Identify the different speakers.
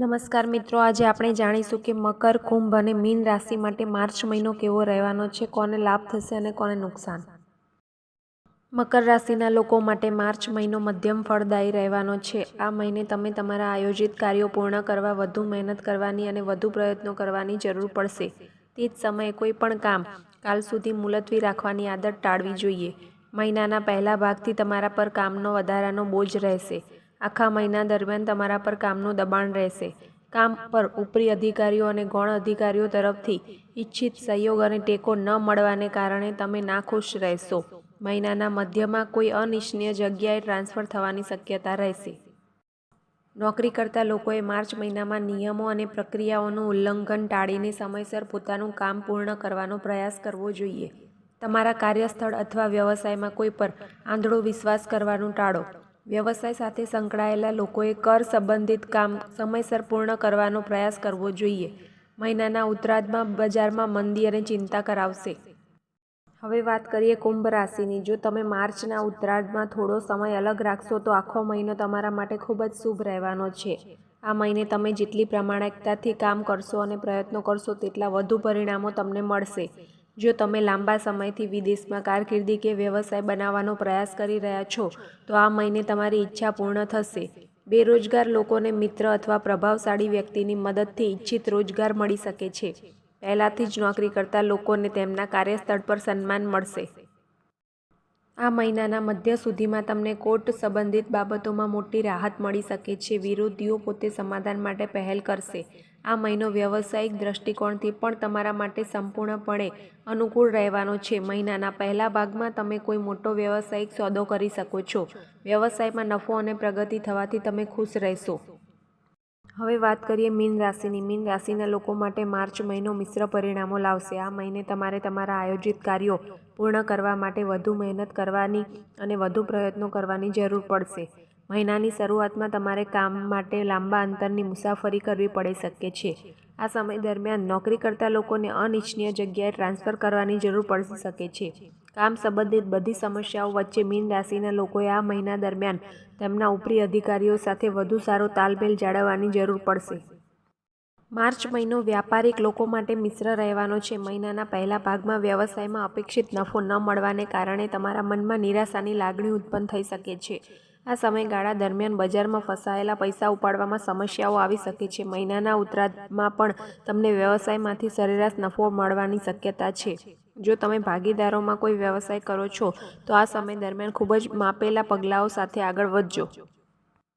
Speaker 1: નમસ્કાર મિત્રો, આજે આપણે જાણીશું કે મકર, કુંભ અને મીન રાશિ માટે માર્ચ મહિનો કેવો રહેવાનો છે, કોને લાભ થશે અને કોને નુકસાન? મકર રાશિના લોકો માટે માર્ચ મહિનો મધ્યમ ફળદાયી રહેવાનો છે. આ મહિને તમે તમારા આયોજિત કાર્યો પૂર્ણ કરવા, વધુ મહેનત કરવાની અને વધુ પ્રયત્નો કરવાની જરૂર પડશે. તે જ સમયે કોઈ પણ કામ કાલ સુધી મુલતવી રાખવાની આદત ટાળવી જોઈએ. મહિનાના પહેલા ભાગથી તમારા પર કામનો વધારાનો બોજ રહેશે. આખા મહિના દરમિયાન તમારા પર કામનું દબાણ રહેશે. કામ પર ઉપરી અધિકારીઓ અને ગૌણ અધિકારીઓ તરફથી ઈચ્છિત સહયોગ અને ટેકો ન મળવાને કારણે તમે નાખુશ રહેશો. મહિનાના મધ્યમાં કોઈ અનિચ્છનીય જગ્યાએ ટ્રાન્સફર થવાની શક્યતા રહેશે. નોકરી કરતા લોકોએ માર્ચ મહિનામાં નિયમો અને પ્રક્રિયાઓનું ઉલ્લંઘન ટાળીને સમયસર પોતાનું કામ પૂર્ણ કરવાનો પ્રયાસ કરવો જોઈએ. તમારા કાર્યસ્થળ અથવા વ્યવસાયમાં કોઈ પર આંધળો વિશ્વાસ કરવાનું ટાળો. વ્યવસાય સાથે સંકળાયેલા લોકોએ કર સંબંધિત કામ સમયસર પૂર્ણ કરવાનો પ્રયાસ કરવો જોઈએ. મહિનાના ઉત્તરાર્ધમાં બજારમાં મંદી અને ચિંતા કરાવશે. હવે વાત કરીએ કુંભ રાશિની. જો તમે માર્ચના ઉત્તરાર્ધમાં થોડો સમય અલગ રાખશો, તો આખો મહિનો તમારા માટે ખૂબ જ શુભ રહેવાનો છે. આ મહિને તમે જેટલી પ્રામાણિકતાથી કામ કરશો અને પ્રયત્નો કરશો, તેટલા વધુ પરિણામો તમને મળશે. જો તમે લાંબા સમયથી વિદેશમાં કારકિર્દી કે વ્યવસાય બનાવવાનો પ્રયાસ કરી રહ્યા છો, તો આ મહિને તમારી ઈચ્છા પૂર્ણ થશે. બેરોજગાર લોકોને મિત્ર અથવા પ્રભાવશાળી વ્યક્તિની મદદથી ઈચ્છિત રોજગાર મળી શકે છે. પહેલાંથી જ નોકરી કરતા લોકોને તેમના કાર્યસ્થળ પર સન્માન મળશે. આ મહિનાના મધ્ય સુધીમાં તમને કોર્ટ સંબંધિત બાબતોમાં મોટી રાહત મળી શકે છે. વિરોધીઓ પોતે સમાધાન માટે પહેલ કરશે. આ મહિનો વ્યવસાયિક દ્રષ્ટિકોણથી પણ તમારા માટે સંપૂર્ણપણે અનુકૂળ રહેવાનો છે. મહિનાના પહેલા ભાગમાં તમે કોઈ મોટો વ્યવસાયિક સોદો કરી શકો છો. વ્યવસાયમાં નફો અને પ્રગતિ થવાથી તમે ખુશ રહેશો. હવે વાત કરીએ મીન રાશિની. મીન રાશિના લોકો માટે માર્ચ મહિનો મિશ્ર પરિણામો લાવશે. આ મહિને તમારે તમારા આયોજિત કાર્યો પૂર્ણ કરવા માટે વધુ મહેનત કરવાની અને વધુ પ્રયત્નો કરવાની જરૂર પડશે. મહિનાની શરૂઆતમાં તમારે કામ માટે લાંબા અંતરની મુસાફરી કરવી પડી શકે છે. આ સમય દરમિયાન નોકરી કરતા લોકોને અનિચ્છનીય જગ્યાએ ટ્રાન્સફર કરવાની જરૂર પડી શકે છે. કામ સંબંધિત બધી સમસ્યાઓ વચ્ચે મીન રાશિના લોકોએ આ મહિના દરમિયાન તેમના ઉપરી અધિકારીઓ સાથે વધુ સારો તાલમેલ જાળવવાની જરૂર પડશે. માર્ચ મહિનો વ્યાપારિક લોકો માટે મિશ્ર રહેવાનો છે. મહિનાના પહેલા ભાગમાં વ્યવસાયમાં અપેક્ષિત નફો ન મળવાને કારણે તમારા મનમાં નિરાશાની લાગણી ઉત્પન્ન થઈ શકે છે. આ સમયગાળા દરમિયાન બજારમાં ફસાયેલા પૈસા ઉપાડવામાં સમસ્યાઓ આવી શકે છે. મહિનાના ઉત્તરાર્ધમાં પણ તમને વ્યવસાયમાંથી સરેરાશ નફો મળવાની શક્યતા છે. જો તમે ભાગીદારોમાં કોઈ વ્યવસાય કરો છો, તો આ સમય દરમિયાન ખૂબ જ માપેલા પગલાઓ સાથે આગળ વધજો.